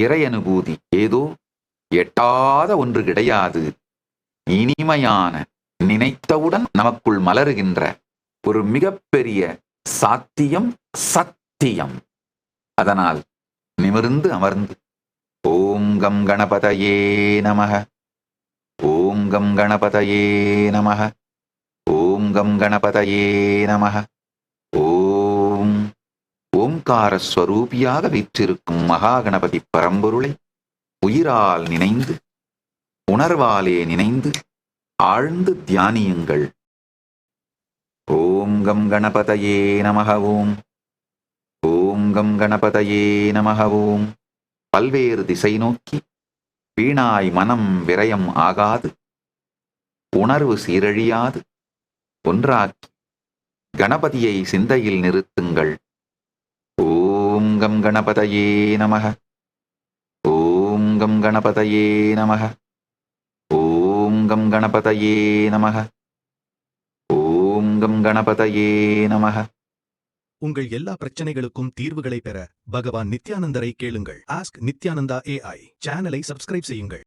இறை அனுபூதி ஏதோ எட்டாத ஒன்று கிடையாது. இனிமையான நினைத்தவுடன் நமக்குள் மலருகின்ற ஒரு மிகப்பெரிய சாத்தியம் சத்தியம். அதனால் நிமிர்ந்து அமர்ந்து ஓம் கம் கணபதயே நமக ஓம் கம் கணபதயே நமக ஓம் கம் கணபதயே நமக. ஓம்கார ஸ்வரூபியாக வீற்றிருக்கும் மகா கணபதி பரம்பொருளை உயிரால் நினைந்து உணர்வாலே நினைந்து ஆழ்ந்து தியானியுங்கள். ஓம் கம் கணபதயே நமகவும் ஓம். கம் கணபதயே நமகவும் பல்வேறு திசை நோக்கி வீணாய் மனம் விரயம் ஆகாது. உணர்வு சீரழியாது. ஒன்றாக்கி கணபதியை சிந்தையில் நிறுத்துங்கள். கம் கணபதயே நமக ஓம் கம் கணபதயே நமக ஓம் கம் கணபதயே நமக ஓம் கம் கணபதயே நமக உங்கள் எல்லா பிரச்சனைகளுக்கும் தீர்வுகளை பெற பகவான் நித்யானந்தரை கேளுங்கள். ஆஸ்க் நித்யானந்தா ஏஐ சேனலை சப்ஸ்கிரைப் செய்யுங்கள்.